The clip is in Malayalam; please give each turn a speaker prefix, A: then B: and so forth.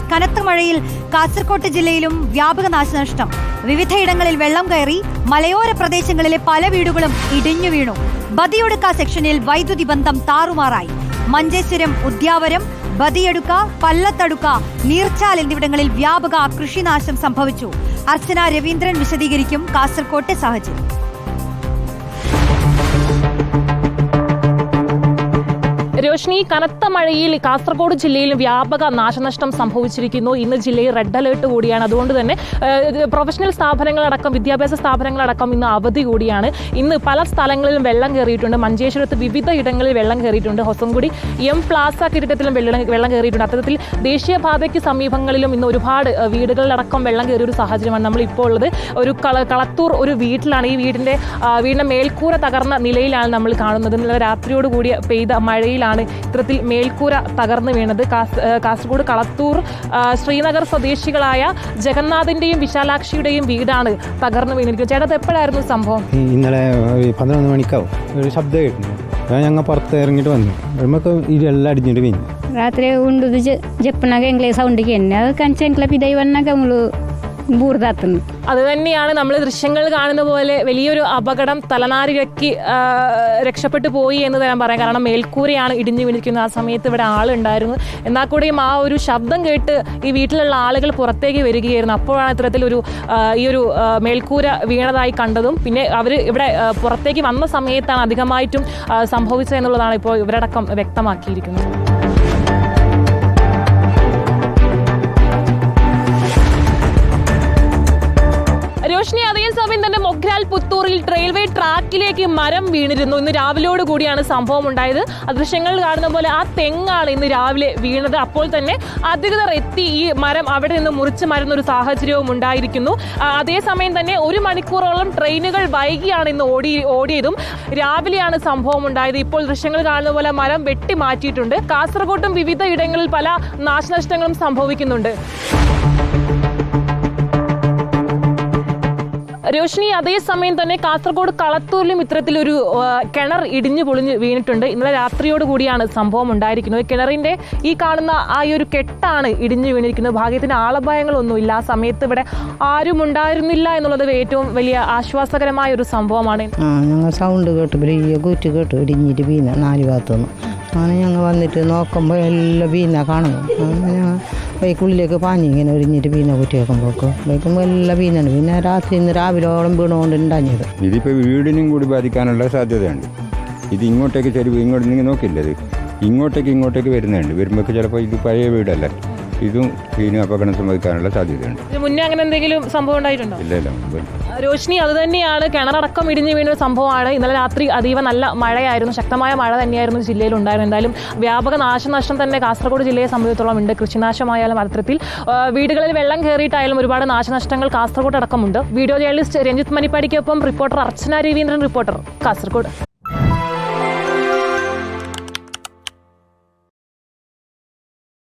A: കനത്ത മഴയിൽ കാസർകോട്ട് ജില്ലയിലും വ്യാപക നാശനഷ്ടം. വിവിധയിടങ്ങളിൽ വെള്ളം കയറി മലയോര പ്രദേശങ്ങളിലെ പല വീടുകളും ഇടിഞ്ഞു വീണു. ബദിയൊടുക്ക സെക്ഷനിൽ വൈദ്യുതി ബന്ധം താറുമാറായി. മഞ്ചേശ്വരം ഉദ്യാവരം ബദിയടുക്ക പല്ലത്തടുക്ക നീർച്ചാൽ എന്നിവിടങ്ങളിൽ വ്യാപക കൃഷിനാശം സംഭവിച്ചു. അർച്ചന രവീന്ദ്രൻ വിശദീകരിക്കും കാസർകോട്ടെ സാഹചര്യം.
B: രോഷ്നി കനത്ത മഴയിൽ കാസർഗോഡ് ജില്ലയിൽ വ്യാപക നാശനഷ്ടം സംഭവിച്ചിരിക്കുന്നു. ഇന്ന് ജില്ലയിൽ റെഡ് അലേർട്ട് കൂടിയാണ്. അതുകൊണ്ട് തന്നെ പ്രൊഫഷണൽ സ്ഥാപനങ്ങളടക്കം വിദ്യാഭ്യാസ സ്ഥാപനങ്ങളടക്കം ഇന്ന് അവധി കൂടിയാണ്. ഇന്ന് പല സ്ഥലങ്ങളിലും വെള്ളം കയറിയിട്ടുണ്ട്. മഞ്ചേശ്വരത്ത് വിവിധ ഇടങ്ങളിൽ വെള്ളം കയറിയിട്ടുണ്ട്. ഹൊസംകുടി എം പ്ലാസ കെട്ടിടത്തിലും വെള്ളം വെള്ളം കയറിയിട്ടുണ്ട്. അത്തരത്തിൽ ദേശീയപാതയ്ക്ക് സമീപങ്ങളിലും ഇന്ന് ഒരുപാട് വീടുകളിലടക്കം വെള്ളം കയറിയ ഒരു സാഹചര്യമാണ് നമ്മളിപ്പോൾ ഉള്ളത്. ഒരു കളത്തൂർ ഒരു വീട്ടിലാണ്. ഈ വീടിന്റെ വീടിന്റെ മേൽക്കൂര തകർന്ന നിലയിലാണ് നമ്മൾ കാണുന്നത്. ഇന്നലെ രാത്രിയോട് കൂടിയ പെയ്ത മഴയിലാണ് ഇത്തരത്തിൽ മേൽക്കൂര തകർന്നു വീണത് കാസ് ഏഹ്, കാസർഗോഡ് കളത്തൂർ ആ, ശ്രീനഗർ സ്വദേശികളായ ജഗന്നാഥിൻ്റെയും വിശാലാക്ഷിയുടെയും വീടാണ് തകർന്നു വീണിരിക്കുന്നത് ചേട്ടാ അത് എപ്പോഴായിരുന്നു സംഭവം
C: ഈ ഇന്നലെ ഒരു പതിനൊന്ന് മണിക്കാവും ഒരു ശബ്ദം കേട്ടിരുന്നു ഞാൻ ഞങ്ങൾ പുറത്ത് ഇറങ്ങിയിട്ട് വന്നു വരുമ്പോൾ ഇതെല്ലാം അടിഞ്ഞിട്ട് പിന്നെ
D: ರಾತ್ರಿ ಉಂಡುದು ಜ ಜಪ್ಪನಾಗ ಎಂಗ್ಲೇ ಸೌಂಡಿಗೆ ಎಣ್ಣೆ ಅದಕ್ಕೆ ಅಂಚೆ ಎಂಕ್ಲ ಪಿದೈವನ್ನಾಗ ಅವಳು ബൂർദാത്തുന്നു.
B: അത് തന്നെയാണ് നമ്മൾ ദൃശ്യങ്ങൾ കാണുന്ന പോലെ വലിയൊരു അപകടം തലനാരിഴക്കി രക്ഷപ്പെട്ടു പോയി എന്ന് ഞാൻ പറയാം കാരണം മേൽക്കൂരയാണ് ഇടിഞ്ഞു വിളിക്കുന്നത് ആ സമയത്ത് ഇവിടെ ആളുണ്ടായിരുന്നു. എന്നാൽ കൂടിയും ആ ഒരു ശബ്ദം കേട്ട് ഈ വീട്ടിലുള്ള ആളുകൾ പുറത്തേക്ക് വരികയായിരുന്നു. അപ്പോഴാണ് ഇത്തരത്തിൽ ഒരു ഈ ഒരു മേൽക്കൂര വീണതായി കണ്ടതും. പിന്നെ അവർ ഇവിടെ പുറത്തേക്ക് വന്ന സമയത്താണ് അധികമായിട്ടും സംഭവിച്ചത് എന്നുള്ളതാണ് ഇപ്പോൾ ഇവരടക്കം വ്യക്തമാക്കിയിരിക്കുന്നത്. രോഷിനി അതേസമയം തന്നെ മൊഗ്രാൽ പുത്തൂറിൽ റെയിൽവേ ട്രാക്കിലേക്ക് മരം വീണിരുന്നു. ഇന്ന് രാവിലെയോട് കൂടിയാണ് സംഭവം ഉണ്ടായത്. ദൃശ്യങ്ങൾ കാണുന്ന പോലെ ആ തെങ്ങാണ് ഇന്ന് രാവിലെ വീണത്. അപ്പോൾ തന്നെ അധികൃതർ എത്തി ഈ മരം അവിടെ നിന്ന് മുറിച്ച് മരുന്ന ഒരു സാഹചര്യവും ഉണ്ടായിരിക്കുന്നു. അതേസമയം തന്നെ ഒരു മണിക്കൂറോളം ട്രെയിനുകൾ വൈകിയാണ് ഇന്ന് ഓടി ഓടിയതും രാവിലെയാണ് സംഭവം ഉണ്ടായത്. ഇപ്പോൾ ദൃശ്യങ്ങൾ കാണുന്ന പോലെ മരം വെട്ടി മാറ്റിയിട്ടുണ്ട് കാസർഗോട്ടും വിവിധ ഇടങ്ങളിൽ പല നാശനഷ്ടങ്ങളും സംഭവിക്കുന്നുണ്ട്. രോഷിനി അതേസമയം തന്നെ കാസർഗോഡ് കളത്തൂരിലും ഇത്തരത്തിലൊരു കിണർ ഇടിഞ്ഞു പൊളിഞ്ഞ് വീണിട്ടുണ്ട്. ഇന്നലെ രാത്രിയോട് കൂടിയാണ് സംഭവം ഉണ്ടായിരിക്കുന്നത്. കിണറിന്റെ ഈ കാണുന്ന ആ ഒരു കെട്ടാണ് ഇടിഞ്ഞു വീണിരിക്കുന്നത്. ഭാഗ്യത്തിന് ആളപായങ്ങളൊന്നുമില്ല. ആ സമയത്ത് ഇവിടെ ആരും ഉണ്ടായിരുന്നില്ല എന്നുള്ളത് ഏറ്റവും വലിയ ആശ്വാസകരമായ ഒരു സംഭവമാണ്
E: ഞങ്ങൾ സൗണ്ട് കേട്ട് വലിയ കുറ്റ് കേട്ട് ഇടിഞ്ഞിട്ട് വീണ നാല് ഭാഗത്തുനിന്ന്. അങ്ങനെ ഞങ്ങൾ വന്നിട്ട് നോക്കുമ്പോൾ എല്ലാം വീണ കാണുന്നു. ബൈക്കുള്ളിലേക്ക് പാഞ്ഞ് ഇങ്ങനെ ഒരിഞ്ഞിട്ട് വീണ കുറ്റി വെക്കുമ്പോൾക്ക് ബൈക്കുമ്പോൾ എല്ലാം വീണാണ് പിന്നെ രാത്രി ഇന്ന് രാവിലോളം വീണുകൊണ്ട് ഉണ്ടാഞ്ഞത്
F: ഇതിപ്പോൾ വീടിനും കൂടി ബാധിക്കാനുള്ള സാധ്യതയുണ്ട്. ഇത് ഇങ്ങോട്ടേക്ക് ചെരുവ് ഇങ്ങോട്ട് നിങ്ങൾ നോക്കില്ലത് ഇങ്ങോട്ടേക്ക് ഇങ്ങോട്ടേക്ക് വരുന്നുണ്ട്. വരുമ്പോൾ ചിലപ്പോൾ ഇത് പഴയ വീടല്ല. ഇതും ഇതിനും അപകടം സംഭവിക്കാനുള്ള സാധ്യതയുണ്ട്.
B: ഇതിന് മുന്നേ അങ്ങനെ എന്തെങ്കിലും സംഭവം ഉണ്ടായിട്ടുണ്ടോ?
F: ഇല്ല ഇല്ല.
B: രോഷിനി അത് തന്നെയാണ്. കിണറടക്കം ഇടിഞ്ഞു വീണ സംഭവമാണ്. ഇന്നലെ രാത്രി അതീവ നല്ല മഴയായിരുന്നു. ശക്തമായ മഴ തന്നെയായിരുന്നു ജില്ലയിൽ ഉണ്ടായിരുന്നത് എന്തായാലും വ്യാപക നാശനഷ്ടം തന്നെ കാസർഗോഡ് ജില്ലയെ സംബന്ധിച്ചിടത്തോളം ഉണ്ട്. കൃഷിനാശമായാലും അത്തരത്തിൽ വീടുകളിൽ വെള്ളം കയറിയിട്ടായാലും ഒരുപാട് നാശനഷ്ടങ്ങൾ കാസർഗോഡ് അടക്കമുണ്ട് വീഡിയോ ജേർണലിസ്റ്റ് രഞ്ജിത്ത് മണിപ്പാടിക്കൊപ്പം റിപ്പോർട്ടർ അർച്ചന രവീന്ദ്രൻ റിപ്പോർട്ടർ കാസർഗോഡ്.